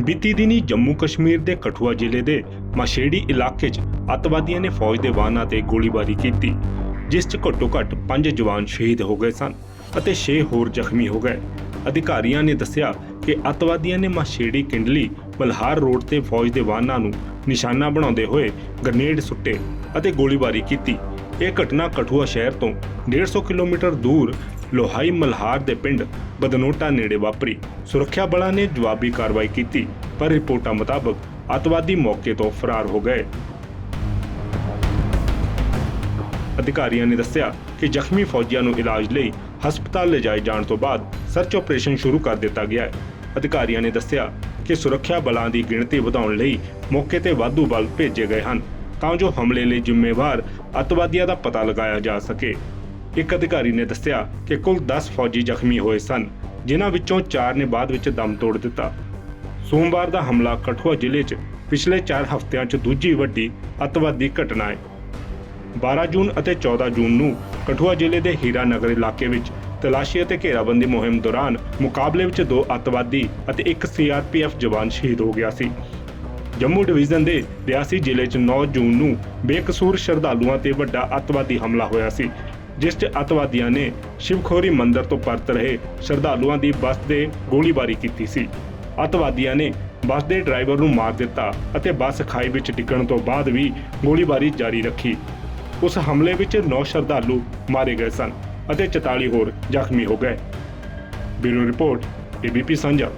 ਬੀਤੀ ਦਿਨੀ ਜੰਮੂ ਕਸ਼ਮੀਰ ਦੇ ਕਠੂਆ ਜ਼ਿਲ੍ਹੇ ਦੇ ਮਾਸ਼ੇੜੀ ਇਲਾਕੇ 'ਚ ਅੱਤਵਾਦੀਆਂ ਨੇ ਫੌਜ ਦੇ ਵਾਹਨਾਂ ਤੇ ਗੋਲੀਬਾਰੀ ਕੀਤੀ, ਜਿਸ 'ਚ ਘੱਟੋ-ਘੱਟ 5 ਜਵਾਨ ਸ਼ਹੀਦ ਹੋ ਗਏ ਸਨ ਅਤੇ 6 ਹੋਰ ਜ਼ਖਮੀ ਹੋ ਗਏ। ਅਧਿਕਾਰੀਆਂ ਨੇ ਦੱਸਿਆ ਕਿ ਅੱਤਵਾਦੀਆਂ ਨੇ ਮਾਸ਼ੇੜੀ ਕਿੰਡਲੀ ਬਲਹਾਰ ਰੋਡ ਤੇ ਫੌਜ ਦੇ ਵਾਹਨਾਂ ਨੂੰ ਨਿਸ਼ਾਨਾ ਬਣਾਉਂਦੇ ਹੋਏ ਗ੍ਰਨੇਡ ਸੁੱਟੇ ਅਤੇ ਗੋਲੀਬਾਰੀ ਕੀਤੀ। ਇਹ ਘਟਨਾ ਕਠੂਆ ਸ਼ਹਿਰ ਤੋਂ 150 ਕਿਲੋਮੀਟਰ ਦੂਰ ਲੋਹਾਈ ਮਲਹਾਰ ਦੇ ਪਿੰਡ ਬਦਨੋਟਾ ਨੇੜੇ ਵਾਪਰੀ। ਸੁਰੱਖਿਆ ਬਲਾਂ ਨੇ ਜਵਾਬੀ ਕਾਰਵਾਈ ਕੀਤੀ, ਪਰ ਰਿਪੋਰਟਾਂ ਮੁਤਾਬਕ ਅੱਤਵਾਦੀ ਮੌਕੇ ਤੋਂ ਫਰਾਰ ਹੋ ਗਏ। ਅਧਿਕਾਰੀਆਂ ਨੇ ਦੱਸਿਆ ਕਿ ਜ਼ਖਮੀ ਫੌਜੀਆਂ ਨੂੰ ਇਲਾਜ ਲਈ ਹਸਪਤਾਲ ਲਿਜਾਏ ਜਾਣ ਤੋਂ ਬਾਅਦ ਸਰਚ ਆਪਰੇਸ਼ਨ ਸ਼ੁਰੂ ਕਰ ਦਿੱਤਾ ਗਿਆ ਹੈ। ਅਧਿਕਾਰੀਆਂ ਨੇ ਦੱਸਿਆ ਕਿ ਸੁਰੱਖਿਆ ਬਲਾਂ ਦੀ ਗਿਣਤੀ ਵਧਾਉਣ ਲਈ ਮੌਕੇ ਤੇ ਵਾਧੂ ਬਲ ਭੇਜੇ ਗਏ ਹਨ। ਤਾਂ ਜੋ ਹਮਲੇ ਲਈ ਜ਼ਿੰਮੇਵਾਰ ਅੱਤਵਾਦੀਆਂ ਦਾ ਪਤਾ ਲਗਾਇਆ ਜਾ ਸਕੇ। ਇੱਕ ਅਧਿਕਾਰੀ ਨੇ ਦੱਸਿਆ ਕਿ ਕੁੱਲ 10 ਫੌਜੀ ਜ਼ਖਮੀ ਹੋਏ ਸਨ, ਜਿਨ੍ਹਾਂ ਵਿੱਚੋਂ 4 ਨੇ ਬਾਅਦ ਵਿੱਚ ਦਮ ਤੋੜ ਦਿੱਤਾ। ਸੋਮਵਾਰ ਦਾ ਹਮਲਾ ਕਠੂਆ ਜ਼ਿਲ੍ਹੇ 'ਚ ਪਿਛਲੇ 4 ਹਫ਼ਤਿਆਂ 'ਚ ਦੂਜੀ ਵੱਡੀ ਅੱਤਵਾਦੀ ਘਟਨਾ ਹੈ। 12 ਜੂਨ ਅਤੇ 14 ਜੂਨ ਨੂੰ ਕਠੂਆ ਜ਼ਿਲ੍ਹੇ ਦੇ ਹੀਰਾ ਨਗਰ ਇਲਾਕੇ ਵਿੱਚ ਤਲਾਸ਼ੀ ਅਤੇ ਘੇਰਾਬੰਦੀ ਮੁਹਿੰਮ ਦੌਰਾਨ ਮੁਕਾਬਲੇ ਵਿੱਚ ਦੋ ਅੱਤਵਾਦੀ ਅਤੇ ਇੱਕ ਸੀਆਰਪੀਐਫ ਜਵਾਨ ਸ਼ਹੀਦ ਹੋ ਗਿਆ ਸੀ। ਜੰਮੂ ਡਿਵੀਜ਼ਨ ਦੇ ਰਿਆਸੀ ਜ਼ਿਲ੍ਹੇ 'ਚ 9 ਜੂਨ ਨੂੰ ਬੇਕਸੂਰ ਸ਼ਰਧਾਲੂਆਂ ਤੇ ਵੱਡਾ ਅੱਤਵਾਦੀ ਹਮਲਾ ਹੋਇਆ ਸੀ ਜਿਸ 'ਚ ਅੱਤਵਾਦੀਆਂ ਨੇ ਸ਼ਿਵਖੋਰੀ ਮੰਦਿਰ ਤੋਂ ਪਰਤ ਰਹੇ ਸ਼ਰਧਾਲੂਆਂ ਦੀ ਬੱਸ ਦੇ ਗੋਲੀਬਾਰੀ ਕੀਤੀ ਸੀ। ਅੱਤਵਾਦੀਆਂ ਨੇ ਬੱਸ ਦੇ ਡਰਾਈਵਰ ਨੂੰ ਮਾਰ ਦਿੱਤਾ ਅਤੇ ਬੱਸ ਖਾਈ ਵਿੱਚ ਡਿੱਗਣ ਤੋਂ ਬਾਅਦ ਵੀ ਗੋਲੀਬਾਰੀ ਜਾਰੀ ਰੱਖੀ। ਉਸ ਹਮਲੇ ਵਿੱਚ 9 ਸ਼ਰਧਾਲੂ ਮਾਰੇ ਗਏ ਸਨ ਅਤੇ 44 ਹੋਰ ਜ਼ਖਮੀ ਹੋ ਗਏ। ਬਿਊਰੋ ਰਿਪੋਰਟ ਏਬੀਪੀ ਸਾਂਝਾ